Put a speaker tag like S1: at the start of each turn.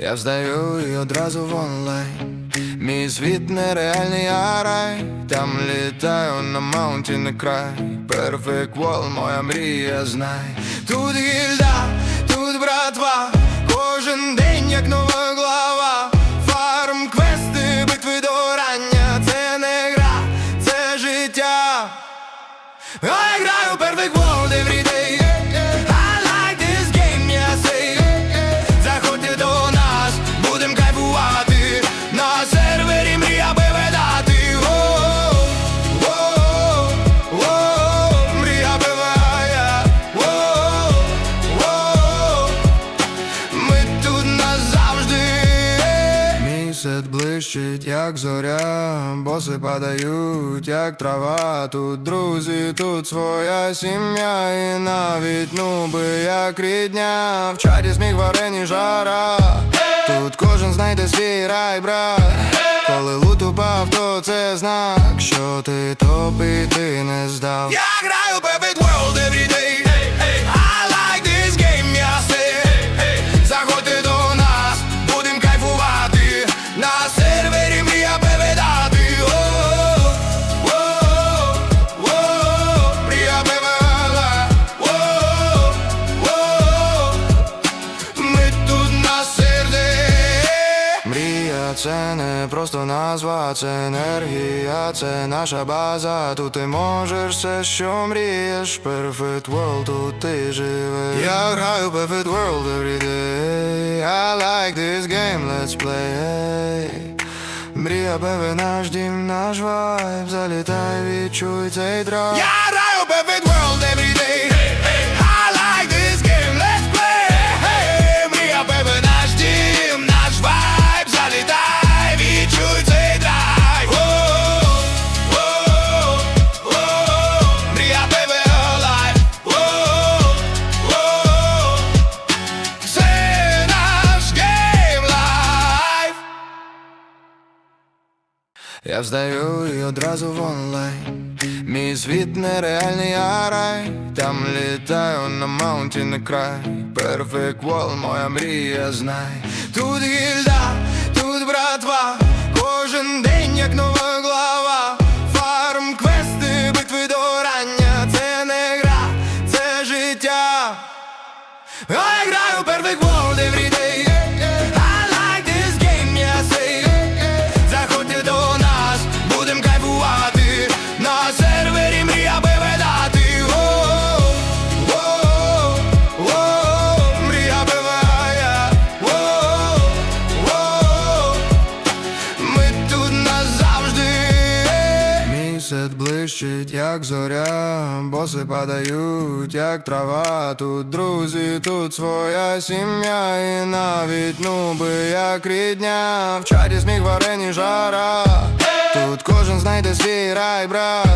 S1: Я вздаю і одразу в онлайн. Мій світ нереальний а рай. Там літаю на маунтін край Perfect Wall, моя мрія, знай. Тут гільда, тут братва. Кожен день як нова глава. Фарм, квести, битви до рання. Це не гра, це життя. I граю Perfect World Сет блищить, як зоря, боси падають, як трава, тут друзі, тут своя сім'я, і навіть нуби, як рідня, в чаті сміх варені жара, тут кожен знайде свій рай, брат. Коли лут упав, то це знак, що ти топ і ти не здав. Я граю World every day це не просто назва, це енергія, це наша база. Тут ти можеш все, що мрієш. Perfect world, тут ти живеш. Я граю Perfect world every day. I like this game, let's play. Мрія, бебе, наш дім, наш вайб Залітай, відчуй цей драйв Я граю Perfect world every day я вздаю і одразу в онлайн. Мій світ нереальний а рай. Там літаю на маунтін край Perfect Wall, моя мрія, знай. Тут гільда, тут братва. Кожен день як нова глава. Фарм, квести, битви до Це не гра, це життя. I граю Perfect Сет блищить, як зоря, боси падають, як трава, тут друзі, тут своя сім'я, і навіть нуби, як рідня, в чарі сміх варені жара, тут кожен знайде свій рай, брат.